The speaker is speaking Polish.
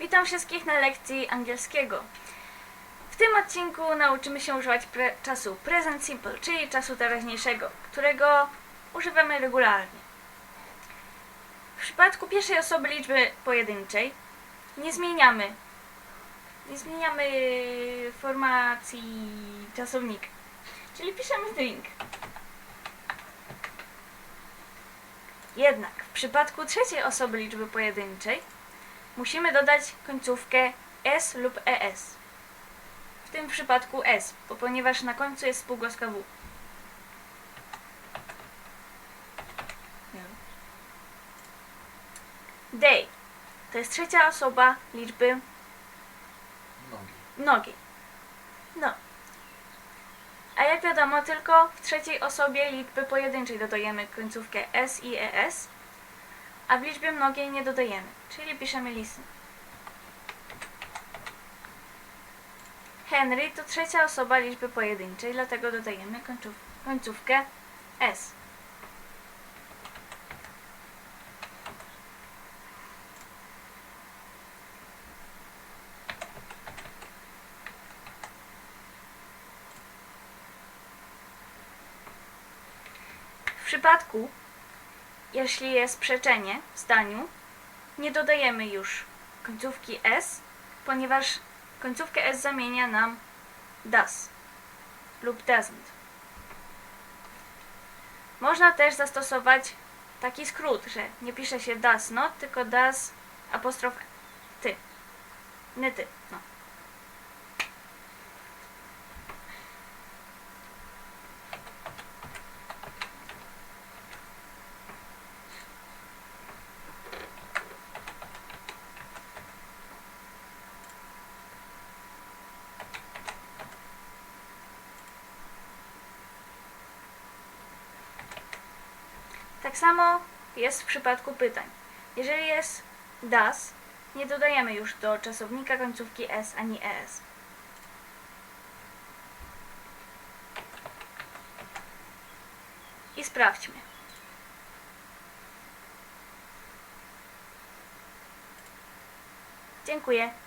Witam wszystkich na lekcji angielskiego. W tym odcinku nauczymy się używać pre czasu present simple, czyli czasu teraźniejszego, którego używamy regularnie. W przypadku pierwszej osoby liczby pojedynczej nie zmieniamy nie zmieniamy formacji czasownika. Czyli piszemy drink. Jednak w przypadku trzeciej osoby liczby pojedynczej musimy dodać końcówkę s lub es. W tym przypadku s, bo ponieważ na końcu jest spółgłoska w. Day to jest trzecia osoba liczby Nogi. mnogiej. No. A jak wiadomo, tylko w trzeciej osobie liczby pojedynczej dodajemy końcówkę s i es, a w liczbie mnogiej nie dodajemy, czyli piszemy listen. Henry to trzecia osoba liczby pojedynczej, dlatego dodajemy końców, końcówkę s. W przypadku, jeśli jest przeczenie w zdaniu, nie dodajemy już końcówki s, ponieważ końcówkę s zamienia nam does lub doesn't. Można też zastosować taki skrót, że nie pisze się does not, tylko does apostrof ty. Nie ty, no. Tak samo jest w przypadku pytań. Jeżeli jest does, nie dodajemy już do czasownika końcówki s ani es. I sprawdźmy. Dziękuję.